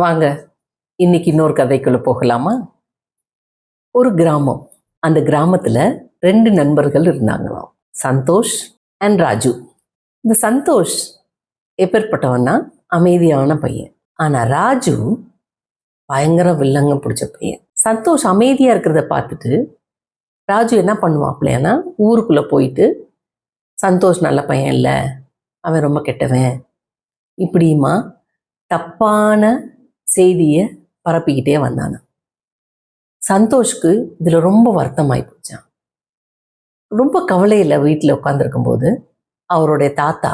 வாங்க இன்னைக்கு இன்னொரு கதைக்குள்ள போகலாமா? ஒரு கிராமம். அந்த கிராமத்துல ரெண்டு நண்பர்கள் இருந்தாங்களாம். சந்தோஷ் அண்ட் ராஜு. இந்த சந்தோஷ் எப்பேற்பட்டவன்னா அமைதியான பையன். ஆனா ராஜு பயங்கர வில்லங்க பிடிச்ச பையன். சந்தோஷ் அமைதியா இருக்கிறத பார்த்துட்டு ராஜு என்ன பண்ணுவாப்லையானா ஊருக்குள்ள போயிட்டு சந்தோஷ் நல்ல பையன் இல்லை அவன் ரொம்ப கெட்டவன் இப்படியுமா தப்பான செய்தியை பரப்பிக்கிட்டே வந்தானா சந்தோஷ்க்கு இதில் ரொம்ப வருத்தமாகி போச்சான் ரொம்ப கவலையில் வீட்டில் உட்காந்துருக்கும் போது அவருடைய தாத்தா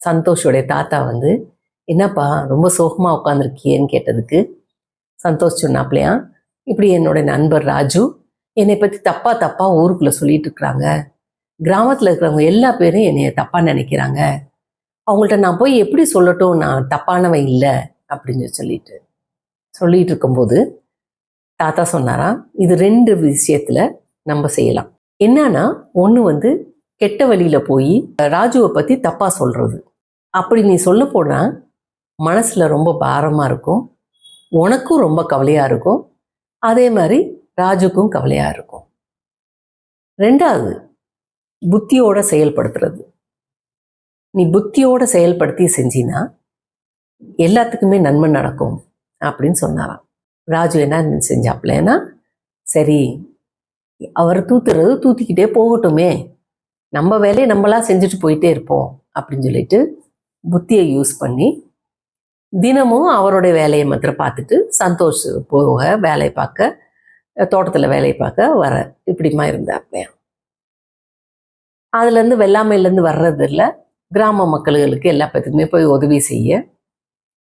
சந்தோஷோடைய தாத்தா வந்து என்னப்பா ரொம்ப சோகமாக உட்காந்துருக்கியேன்னு கேட்டதுக்கு சந்தோஷ் சொன்னாப்லையா இப்படி என்னோட நண்பர் ராஜு என்னை பற்றி தப்பா தப்பா ஊருக்குள்ளே சொல்லிட்டு இருக்கிறாங்க. கிராமத்தில் இருக்கிறவங்க எல்லா பேரும் என்னைய தப்பா நினைக்கிறாங்க. அவங்கள்ட்ட நான் போய் எப்படி சொல்லட்டும் நான் தப்பானவன் இல்லை. அப்படின்னு சொல்லிட்டு சொல்லிட்டு இருக்கும்போது தாத்தா சொன்னாராம் இது ரெண்டு விஷயத்துல நம்ம செய்யலாம். என்னன்னா ஒன்று வந்து கெட்ட வழியில போய் ராஜுவை பத்தி தப்பா சொல்றது. அப்படி நீ சொல்ல போனா மனசுல ரொம்ப பாரமா இருக்கும் உனக்கும் ரொம்ப கவலையா இருக்கும் அதே மாதிரி ராஜுக்கும் கவலையா இருக்கும். ரெண்டாவது புத்தியோட செயல்படுத்துறது. நீ புத்தியோட செயல்படுத்தி செஞ்சினா எல்லாத்துக்குமே நன்மை நடக்கும் அப்படின்னு சொன்னாராம். ராஜு என்ன செஞ்சாப்லன்னா சரி அவர் தூத்துறது தூத்திக்கிட்டே போகட்டுமே. நம்ம வேலையை நம்மளா செஞ்சுட்டு போயிட்டே இருப்போம் அப்படின்னு சொல்லிட்டு புத்தியை யூஸ் பண்ணி தினமும் அவருடைய வேலையை மாத்திரம் பார்த்துட்டு சந்தோஷ் போக வேலையை பார்க்க தோட்டத்தில் வேலையை பார்க்க வர இப்படிமா இருந்தாப்பையா அதுலேருந்து வெள்ளாமையிலேருந்து வர்றது இல்லை கிராம மக்களுக்கு எல்லா பேத்துக்குமே போய் உதவி செய்ய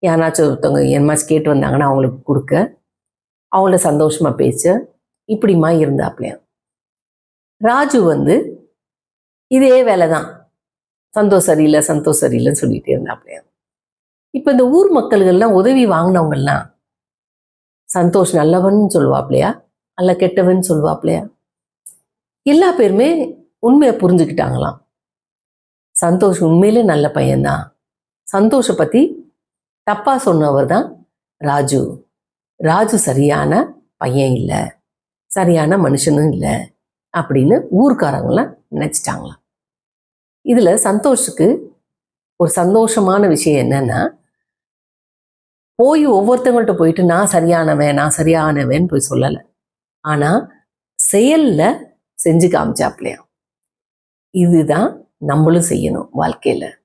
யாராச்சும் ஒருத்தவங்க என்னமாச்சும் கேட்டு வந்தாங்கன்னா அவங்களுக்கு கொடுக்க. அவங்கள சந்தோஷமாக பேச. இப்படிமா இருந்தாப்லையாம் ராஜு வந்து இதே வேலை தான் சந்தோஷம் சரியில்லை சந்தோஷம் சரியில்லைன்னு சொல்லிகிட்டே இருந்தாப்லையாம் இப்போ இந்த ஊர் மக்கள்கள்லாம் உதவி வாங்கினவங்கெல்லாம் சந்தோஷ் நல்லவன் சொல்லுவாப்லையா? அல்ல கெட்டவன் சொல்லுவாப்லையா? எல்லா பேருமே உண்மையை புரிஞ்சுக்கிட்டாங்களாம். சந்தோஷ் உண்மையிலே நல்ல பையன்தான். சந்தோஷை பற்றி தப்பா சொன்னவர் தான் ராஜு. ராஜு சரியான பையன் இல்லை. சரியான மனுஷனும் இல்லை. அப்படின்னு ஊர்க்காரங்களாம் நினச்சிட்டாங்களாம். இதில் சந்தோஷுக்கு ஒரு சந்தோஷமான விஷயம் என்னன்னா போய் ஒவ்வொருத்தவங்கள்ட்ட போயிட்டு நான் சரியானவன் நான் சரியானவன் போய் சொல்லலை. ஆனால் செயலில் செஞ்சு காமிச்சாப்லையாம். இதுதான் நம்மளும் செய்யணும் வாழ்க்கையில்.